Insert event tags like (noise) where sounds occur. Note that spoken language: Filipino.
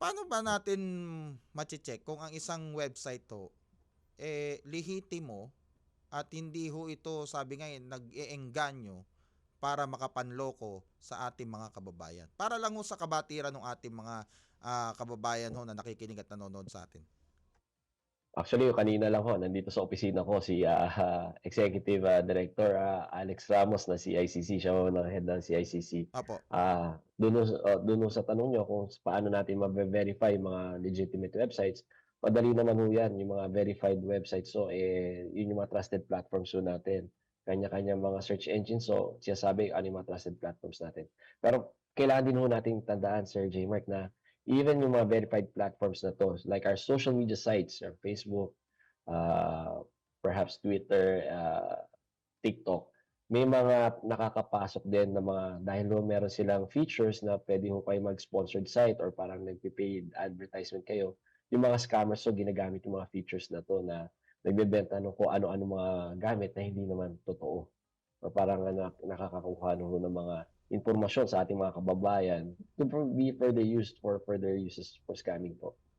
paano ba natin mache-check kung ang isang website to eh lehitimo at hindi ho ito sabi nga eh, nag-eengganyo para makapanloko sa ating mga kababayan. Para lang ho sa kabatiran ng ating mga ah, kababayan ho na nakikinig at nanonood sa atin. Actually, yung kanina lang ho, nandito sa opisina ko si ah, (laughs) Executive ah, Director ah, Alex Ramos na CICC, siya ho ng head ng CICC. Apo. Ah, doon ho sa tanong nyo kung paano natin ma-verify mga legitimate websites, madali naman ho yan, yung mga verified websites. So, eh, yun yung mga trusted platforms ho natin. Kanya-kanya mga search engines. So, siya sabi ano yung mga trusted platforms natin. Pero, kailangan din ho nating tandaan, Sir J. Mark, na even yung mga verified platforms na to, like our social media sites, our Facebook, uh, perhaps Twitter, uh, TikTok, may mga nakakapasok din na mga dahil ho meron silang features na pwede ho kayo mag-sponsored site or parang nagpe-paid advertisement kayo, yung mga scammers so ginagamit yung mga features na to na nagbebenta no kung ano-ano mga gamit na hindi naman totoo. Or parang nakakakuha no ng mga impormasyon sa ating mga kababayan to be further used for further uses for scamming po.